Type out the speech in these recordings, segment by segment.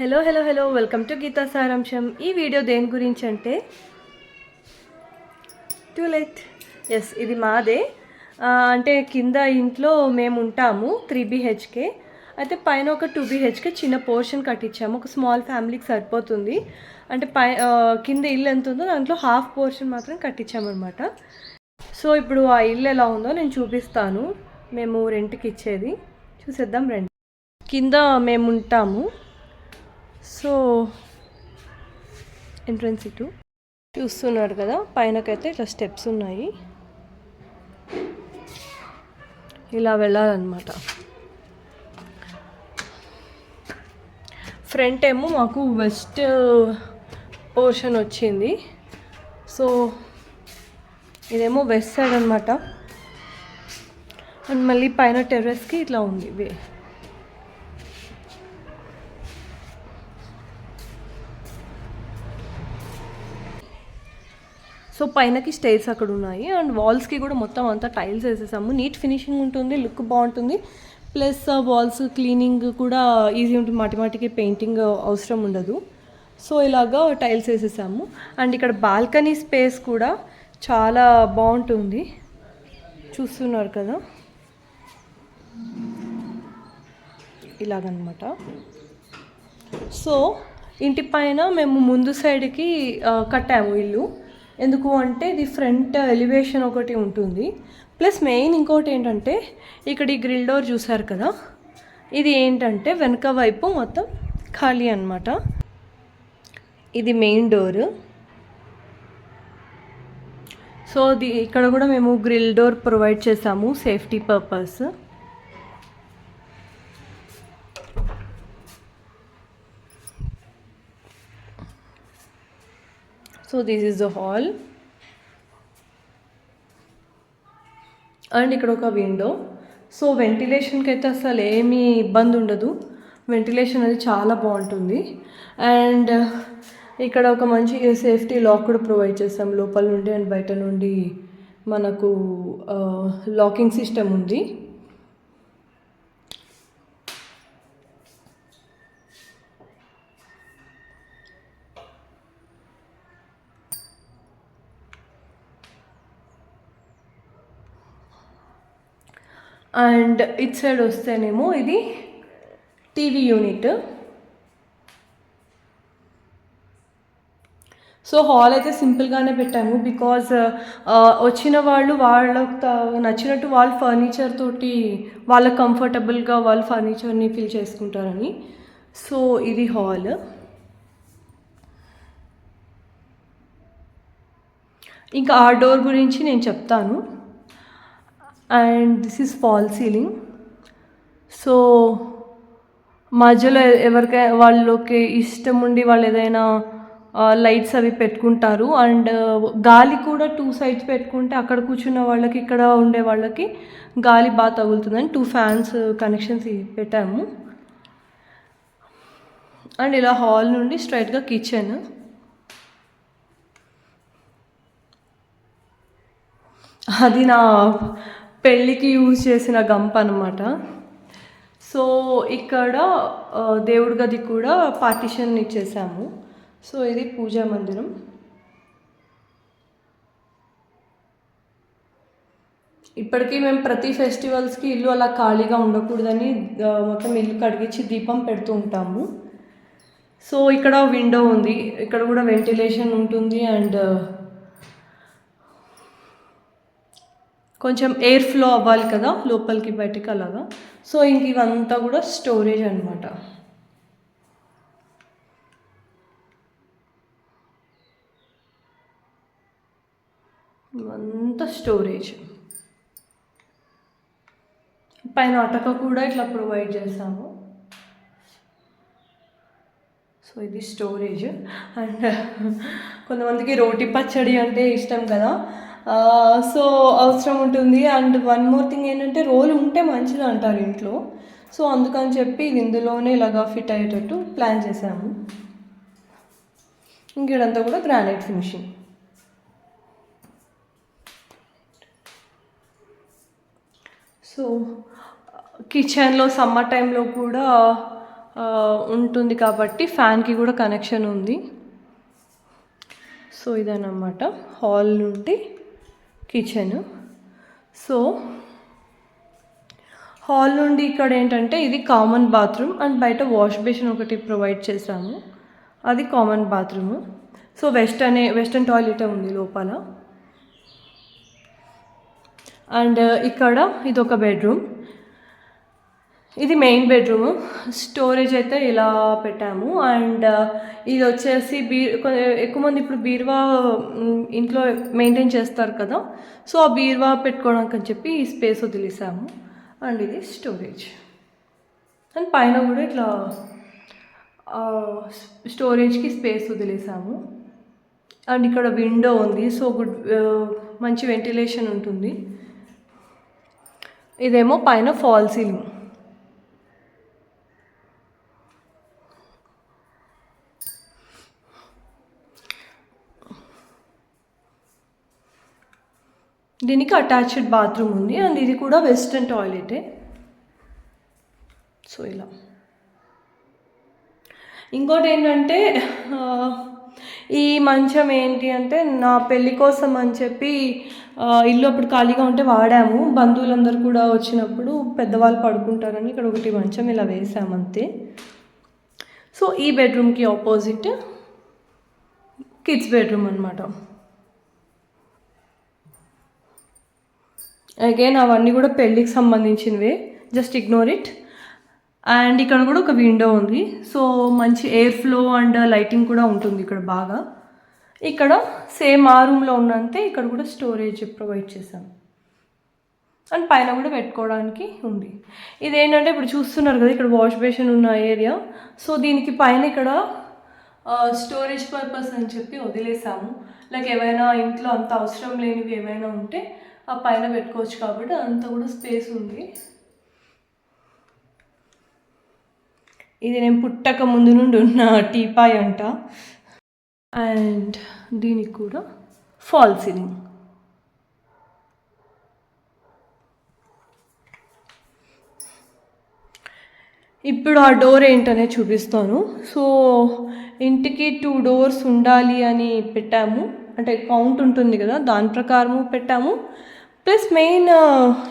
Hello hello hello welcome to Gita సారాంశం ఈ video దేని గురించి అంటే టూ లైట్ ఎస్ ఇది మాదే. అంటే కింద ఇంట్లో మేము ఉంటాము త్రీ బీహెచ్కే అయితే పైన ఒక టూ బీహెచ్కే చిన్న పోర్షన్ కట్టించాము. ఒక స్మాల్ ఫ్యామిలీకి సరిపోతుంది. అంటే పై కింద ఇల్లు ఎంత ఉందో దాంట్లో హాఫ్ పోర్షన్ మాత్రం కట్టించామన్నమాట. సో ఇప్పుడు ఆ ఇల్లు ఎలా ఉందో నేను చూపిస్తాను. మేము రెంట్కి ఇచ్చేది. చూసేద్దాం రెంట్ కింద మేము ఉంటాము. సో ఎంట్రన్స్ ఇటు. చూస్తున్నారు కదా పైనకైతే ఇట్లా స్టెప్స్ ఉన్నాయి. ఇలా వెళ్ళాలన్నమాట. ఫ్రంట్ ఏమో మాకు వెస్ట్ పోర్షన్ వచ్చింది. సో ఇదేమో వెస్ట్ సైడ్ అనమాట అండ్ మళ్ళీ పైన టెర్రస్కి ఇట్లా ఉంది. సో పైనకి స్టేర్స్ అక్కడ ఉన్నాయి. అండ్ వాల్స్కి కూడా మొత్తం అంతా టైల్స్ వేసేసాము. నీట్ ఫినిషింగ్ ఉంటుంది లుక్ బాగుంటుంది. ప్లస్ వాల్స్ క్లీనింగ్ కూడా ఈజీ ఉంటుంది. మాటి మాటికి పెయింటింగ్ అవసరం ఉండదు. సో ఇలాగా టైల్స్ వేసేసాము. అండ్ ఇక్కడ బాల్కనీ స్పేస్ కూడా చాలా బాగుంటుంది. చూస్తున్నారు కదా? ఇలాగనమాట. సో ఇంటి పైన మేము ముందు సైడ్కి కట్టాము ఇల్లు. ఎందుకు అంటే ఇది ఫ్రంట్ ఎలివేషన్ ఒకటి ఉంటుంది. ప్లస్ మెయిన్ ఇంకోటి ఏంటంటే ఇక్కడ ఈ గ్రిల్ డోర్ చూసారు కదా? ఇది ఏంటంటే వెనక వైపు మొత్తం ఖాళీ అన్నమాట. ఇది మెయిన్ డోర్ సో ఇక్కడ కూడా మేము గ్రిల్ డోర్ ప్రొవైడ్ చేసాము safety purpose so this is the hall and ఇక్కడ ఒక విండో సో వెంటిలేషన్కి అయితే అసలు ఏమీ ఇబ్బంది ఉండదు. వెంటిలేషన్ అది చాలా బాగుంటుంది. అండ్ uh, ఇక్కడ ఒక మంచి సేఫ్టీ లాక్ కూడా ప్రొవైడ్ చేస్తాం. లోపల నుండి అండ్ బయట నుండి మనకు uh, లాకింగ్ సిస్టమ్ ఉంది. అండ్ ఇట్ సైడ్ వస్తేనేమో ఇది టీవీ యూనిట్. సో హాల్ అయితే సింపుల్గానే పెట్టాము బికాజ్ వచ్చిన వాళ్ళు వాళ్ళకి నచ్చినట్టు వాళ్ళ ఫర్నిచర్ తోటి వాళ్ళ కంఫర్టబుల్గా వాళ్ళ ఫర్నిచర్ని ఫిల్ చేసుకుంటారని. సో ఇది హాల్. ఇంకా ఆ డోర్ గురించి నేను చెప్తాను. And this is fall ceiling. So మధ్యలో ఎవరికైనా వాళ్ళకి ఇష్టం ఉండి వాళ్ళు ఏదైనా లైట్స్ అవి పెట్టుకుంటారు. అండ్ గాలి కూడా టూ సైడ్స్ పెట్టుకుంటే అక్కడ కూర్చున్న వాళ్ళకి ఇక్కడ ఉండే వాళ్ళకి గాలి బాగా తగులుతుందని టూ ఫ్యాన్స్ కనెక్షన్స్ పెట్టాము. అండ్ ఇలా హాల్ నుండి స్ట్రైట్గా కిచెన్. అది నా పెళ్ళికి యూజ్ చేసిన గంప అనమాట సో ఇక్కడ దేవుడి గది కూడా పార్టిషన్ ఇచ్చేసాము. సో ఇది పూజా మందిరం. ఇప్పటికీ మేము ప్రతి ఫెస్టివల్స్కి ఇల్లు అలా ఖాళీగా ఉండకూడదని మొత్తం ఇల్లు కడిగించి దీపం పెడుతూ ఉంటాము. సో ఇక్కడ విండో ఉంది. ఇక్కడ కూడా వెంటిలేషన్ ఉంటుంది అండ్ కొంచెం ఎయిర్ ఫ్లో అవ్వాలి కదా లోపలికి బయటికి అలాగా. సో ఇంక ఇవంతా కూడా స్టోరేజ్ అనమాట ఇవంతా స్టోరేజ్ పైన అటక కూడా ఇట్లా ప్రొవైడ్ చేసాము. సో ఇది స్టోరేజ్ అండ్ కొంతమందికి రోటి పచ్చడి అంటే ఇష్టం కదా సో అవసరం ఉంటుంది. అండ్ వన్ మోర్ థింగ్ ఏంటంటే రోలు ఉంటే మంచిది అంటారు ఇంట్లో. సో అందుకని చెప్పి ఇది ఇందులోనే ఇలాగా ఫిట్ అయ్యేటట్టు ప్లాన్ చేశాము. ఇంక కూడా గ్రానైట్ ఫినిషింగ్. సో కిచెన్లో సమ్మర్ టైంలో కూడా ఉంటుంది కాబట్టి ఫ్యాన్కి కూడా కనెక్షన్ ఉంది. సో ఇదన్నమాట. హాల్ నుండి కిచెన్ సో హాల్ నుండి ఇక్కడ ఏంటంటే ఇది కామన్ బాత్రూమ్ అండ్ బయట వాష్ బేసిన్ ఒకటి ప్రొవైడ్ చేశాము. అది common bathroom so western western toilet ఉంది లోపల. అండ్ uh, ఇక్కడ ఇది ఒక బెడ్రూమ్ ఇది మెయిన్ బెడ్రూమ్ స్టోరేజ్ అయితే ఇలా పెట్టాము. అండ్ uh, ఇది వచ్చేసి బీ కొ- ఎక్కువ మంది ఇప్పుడు బీరువా ఇంట్లో మెయింటైన్ చేస్తారు కదా. సో ఆ బీరువా పెట్టుకోవడానికి అని చెప్పి ఈ స్పేస్ వదిలేసాము. అండ్ ఇది స్టోరేజ్ అండ్ పైన కూడా ఇట్లా స్టోరేజ్కి స్పేస్ వదిలేసాము. అండ్ ఇక్కడ విండో ఉంది. సో గుడ్ uh, మంచి వెంటిలేషన్ ఉంటుంది. ఇదేమో పైన ఫాల్ సీలింగ్ దీనికి అటాచ్డ్ బాత్రూమ్ ఉంది అండ్ ఇది కూడా వెస్ట్రన్ టాయిలెటే. సో ఇలా. ఇంకోటి ఏంటంటే ఈ మంచం ఏంటి అంటే నా పెళ్ళి కోసం అని చెప్పి ఇల్లు అప్పుడు ఖాళీగా ఉంటే వాడాము. బంధువులందరూ కూడా వచ్చినప్పుడు పెద్దవాళ్ళు పడుకుంటారని ఇక్కడ ఒకటి మంచం ఇలా వేసాము అంతే. సో ఈ బెడ్రూమ్కి ఆపోజిట్ కిడ్స్ బెడ్రూమ్ అనమాట అగైన్ అవన్నీ కూడా పెళ్ళికి సంబంధించినవే. జస్ట్ ఇగ్నోర్ ఇట్ అండ్ ఇక్కడ కూడా ఒక విండో ఉంది. సో మంచి ఎయిర్ ఫ్లో అండ్ లైటింగ్ కూడా ఉంటుంది ఇక్కడ బాగా. ఇక్కడ సేమ్ ఆ రూమ్లో ఉన్నంతే ఇక్కడ కూడా స్టోరేజ్ ప్రొవైడ్ చేశాం. అండ్ పైన కూడా పెట్టుకోవడానికి ఉంది. ఇదేంటంటే ఇప్పుడు చూస్తున్నారు కదా ఇక్కడ వాష్ బేసిన్ ఉన్న ఏరియా సో దీనికి పైన ఇక్కడ స్టోరేజ్ పర్పస్ అని చెప్పి వదిలేసాము లైక్ ఏవైనా ఇంట్లో అంత అవసరం లేనివి ఏమైనా ఉంటే ఆ పైన పెట్టుకోవచ్చు కాబట్టి అంత కూడా స్పేస్ ఉంది. ఇది నేను పుట్టక ముందు నుండి ఉన్న టీపాయ్ అంట. అండ్ దీనికి కూడా ఫాల్ సీలింగ్. ఇప్పుడు ఆ డోర్ ఏంటనే చూపిస్తాను. సో ఇంటికి టూ డోర్స్ ఉండాలి అని పెట్టాము. అంటే కౌంట్ ఉంటుంది కదా దాని ప్రకారము పెట్టాము. ప్లస్ మెయిన్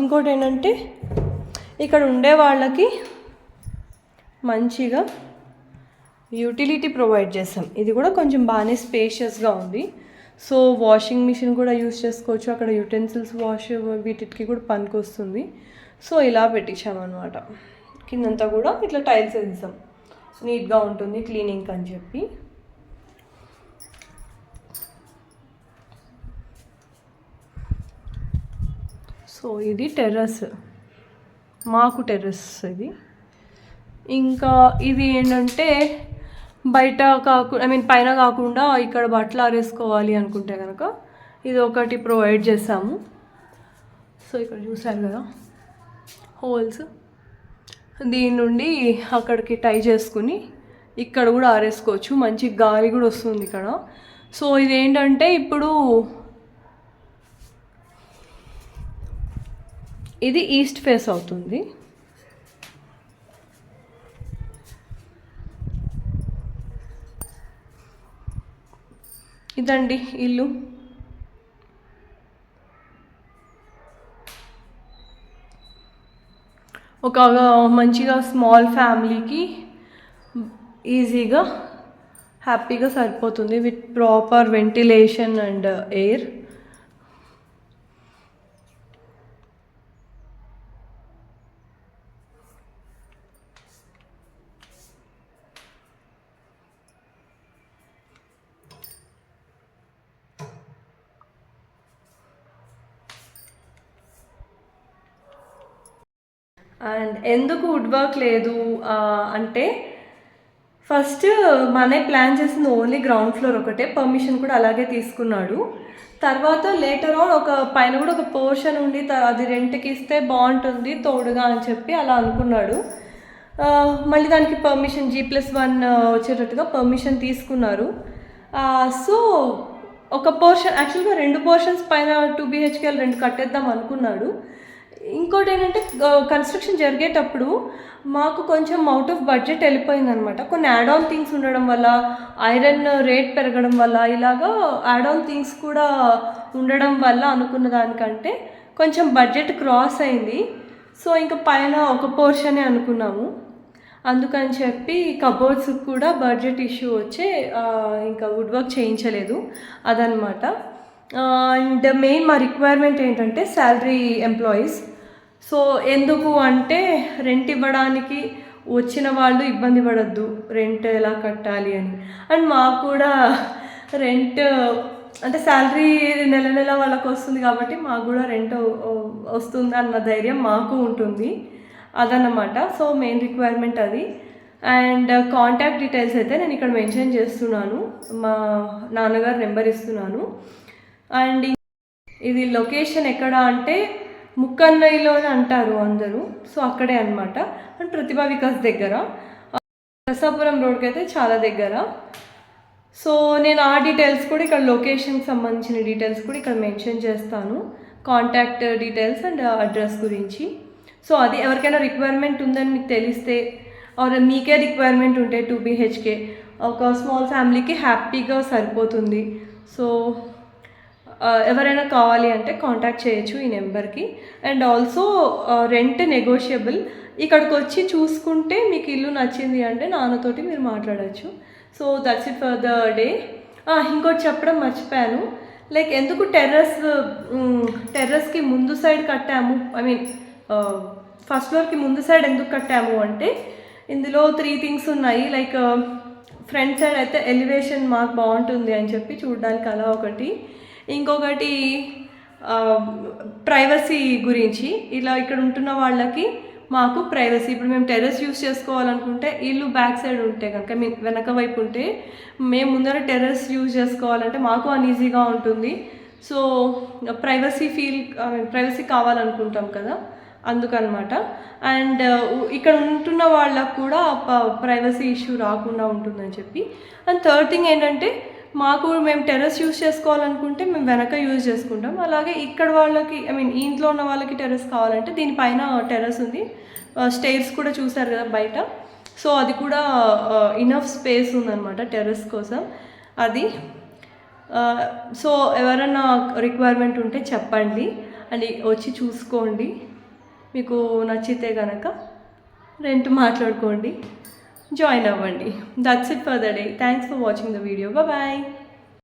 ఇంకోటి ఏంటంటే ఇక్కడ ఉండే వాళ్ళకి మంచిగా యూటిలిటీ ప్రొవైడ్ చేస్తాం. ఇది కూడా కొంచెం బాగానే స్పేషియస్గా ఉంది. సో వాషింగ్ మిషన్ కూడా యూస్ చేసుకోవచ్చు. అక్కడ యూటెన్సిల్స్ వాష్ వీటికి కూడా పనికి వస్తుంది సో ఇలా పెట్టించామన్నమాట. కిందంతా కూడా ఇట్లా టైల్స్ వేసాం నీట్గా ఉంటుంది క్లీనింగ్ అని చెప్పి. సో ఇది టెర్రస్. మాకు టెర్రస్ ఇది. ఇంకా ఇది ఏంటంటే బయట కాకుండా ఐ మీన్ పైన కాకుండా ఇక్కడ బట్టలు ఆరేసుకోవాలి అనుకుంటే కనుక ఇది ఒకటి ప్రొవైడ్ చేసాము సో ఇక్కడ చూసారు కదా హోల్స్. దీని నుండి అక్కడికి టై చేసుకుని ఇక్కడ కూడా ఆరేసుకోవచ్చు. మంచి గాలి కూడా వస్తుంది ఇక్కడ. సో ఇది ఏంటంటే ఇప్పుడు ఇది ఈస్ట్ ఫేస్ అవుతుంది. ఇదండి ఇల్లు. ఒక మంచిగా స్మాల్ ఫ్యామిలీకి ఈజీగా హ్యాపీగా సరిపోతుంది with proper ventilation and air. And ఎందుకు వుడ్ వర్క్ లేదు అంటే ఫస్ట్ మనే ప్లాన్ చేసింది ఓన్లీ గ్రౌండ్ ఫ్లోర్ ఒకటే పర్మిషన్ కూడా అలాగే తీసుకున్నాడు. తర్వాత లేటర్ ఆన్ ఒక పైన కూడా ఒక పోర్షన్ ఉండి అది రెంట్కి ఇస్తే బాగుంటుంది తోడుగా అని చెప్పి అలా అనుకున్నాడు. మళ్ళీ దానికి పర్మిషన్ జీ ప్లస్ వన్ వచ్చేటట్టుగా పర్మిషన్ తీసుకున్నారు. సో ఒక పోర్షన్ యాక్చువల్గా రెండు పోర్షన్స్ పైన టూ బీహెచ్కేఎల్ రెండు కట్టేద్దాం అనుకున్నాడు. ఇంకోటి ఏంటంటే కన్స్ట్రక్షన్ జరిగేటప్పుడు మాకు కొంచెం అవుట్ ఆఫ్ బడ్జెట్ వెళ్ళిపోయింది అనమాట కొన్ని యాడ్ ఆన్ థింగ్స్ ఉండడం వల్ల ఐరన్ రేట్ పెరగడం వల్ల ఇలాగా యాడ్ ఆన్ థింగ్స్ కూడా ఉండడం వల్ల అనుకున్న దానికంటే కొంచెం బడ్జెట్ క్రాస్ అయింది. సో ఇంకా పైన ఒక పోర్షనే అనుకున్నాము. అందుకని చెప్పి కబోర్డ్స్ కూడా బడ్జెట్ ఇష్యూ వచ్చి ఇంకా వుడ్ వర్క్ చేయించలేదు అదనమాట. అండ్ మెయిన్ మా రిక్వైర్మెంట్ ఏంటంటే శాలరీ ఎంప్లాయీస్ సో ఎందుకు అంటే రెంట్ ఇవ్వడానికి వచ్చిన వాళ్ళు ఇబ్బంది పడద్దు. రెంట్ ఎలా కట్టాలి అని. అండ్ మాకు కూడా రెంట్ అంటే శాలరీ నెల నెల వాళ్ళకు వస్తుంది కాబట్టి మాకు కూడా రెంట్ వస్తుంది అన్న ధైర్యం మాకు ఉంటుంది. అదన్నమాట. సో మెయిన్ రిక్వైర్మెంట్ అది. అండ్ కాంటాక్ట్ డీటెయిల్స్ అయితే నేను ఇక్కడ మెన్షన్ చేస్తున్నాను. మా నాన్నగారు నెంబర్ ఇస్తున్నాను. అండ్ ఇది లొకేషన్ ఎక్కడ అంటే ముక్కన్నయ్యలో అని అంటారు అందరూ. సో అక్కడే అనమాట అండ్ ప్రతిభా వికాస్ దగ్గర. నరసాపురం రోడ్కి అయితే చాలా దగ్గర. సో నేను ఆ డీటెయిల్స్ కూడా ఇక్కడ లొకేషన్కి సంబంధించిన డీటెయిల్స్ కూడా ఇక్కడ మెన్షన్ చేస్తాను. కాంటాక్ట్ డీటెయిల్స్ అండ్ అడ్రస్ గురించి. సో అది ఎవరికైనా రిక్వైర్మెంట్ ఉందని మీకు తెలిస్తే ఆర్ మీకే రిక్వైర్మెంట్ ఉంటే టూ బీహెచ్కే ఒక స్మాల్ ఫ్యామిలీకి హ్యాపీగా సరిపోతుంది. సో ఎవరైనా కావాలి అంటే కాంటాక్ట్ చేయొచ్చు ఈ నెంబర్కి. అండ్ ఆల్సో రెంట్ నెగోషియబుల్ ఇక్కడికి వచ్చి చూసుకుంటే మీకు ఇల్లు నచ్చింది అంటే నాన్నతోటి మీరు మాట్లాడచ్చు. So that's it for the day ఇంకోటి చెప్పడం మర్చిపోయాను. లైక్ ఎందుకు టెర్రస్ టెర్రస్కి ముందు సైడ్ కట్టాము? ఐ మీన్ ఫస్ట్ ఫ్లోర్కి ముందు సైడ్ ఎందుకు కట్టాము అంటే ఇందులో త్రీ థింగ్స్ ఉన్నాయి. లైక్ ఫ్రంట్ సైడ్ అయితే ఎలివేషన్ మాకు బాగుంటుంది అని చెప్పి చూడడానికి అలా ఒకటి. ఇంకొకటి ప్రైవసీ గురించి. ఇలా ఇక్కడ ఉంటున్న వాళ్ళకి మాకు ప్రైవసీ. ఇప్పుడు మేము టెర్రస్ యూస్ చేసుకోవాలనుకుంటే ఇల్లు బ్యాక్ సైడ్ ఉంటే కనుక మీ వెనక వైపు ఉంటే మేము ముందర టెర్రస్ యూజ్ చేసుకోవాలంటే మాకు అన్ఈజీగా ఉంటుంది. సో ప్రైవసీ ఫీల్ ప్రైవసీ కావాలనుకుంటాం కదా అందుకనమాట. అండ్ ఇక్కడ ఉంటున్న వాళ్ళకు కూడా ప్రైవసీ ఇష్యూ రాకుండా ఉంటుందని చెప్పి. అండ్ థర్డ్ థింగ్ ఏంటంటే మాకు మేము టెర్రస్ యూజ్ చేసుకోవాలనుకుంటే మేము వెనక యూజ్ చేసుకుంటాం. అలాగే ఇక్కడ వాళ్ళకి ఐ మీన్ ఇంట్లో ఉన్న వాళ్ళకి టెర్రస్ కావాలంటే దీనిపైన టెర్రస్ ఉంది. స్టేర్స్ కూడా చూసారు కదా బయట. సో అది కూడా ఇనఫ్ స్పేస్ ఉందన్నమాట టెర్రస్ కోసం. అది సో ఎవరైనా రిక్వైర్మెంట్ ఉంటే చెప్పండి. అండ్ వచ్చి చూసుకోండి. మీకు నచ్చితే కనుక రెంట్ మాట్లాడుకోండి. join our one day. That's it for the day. Thanks for watching the video. Bye-bye.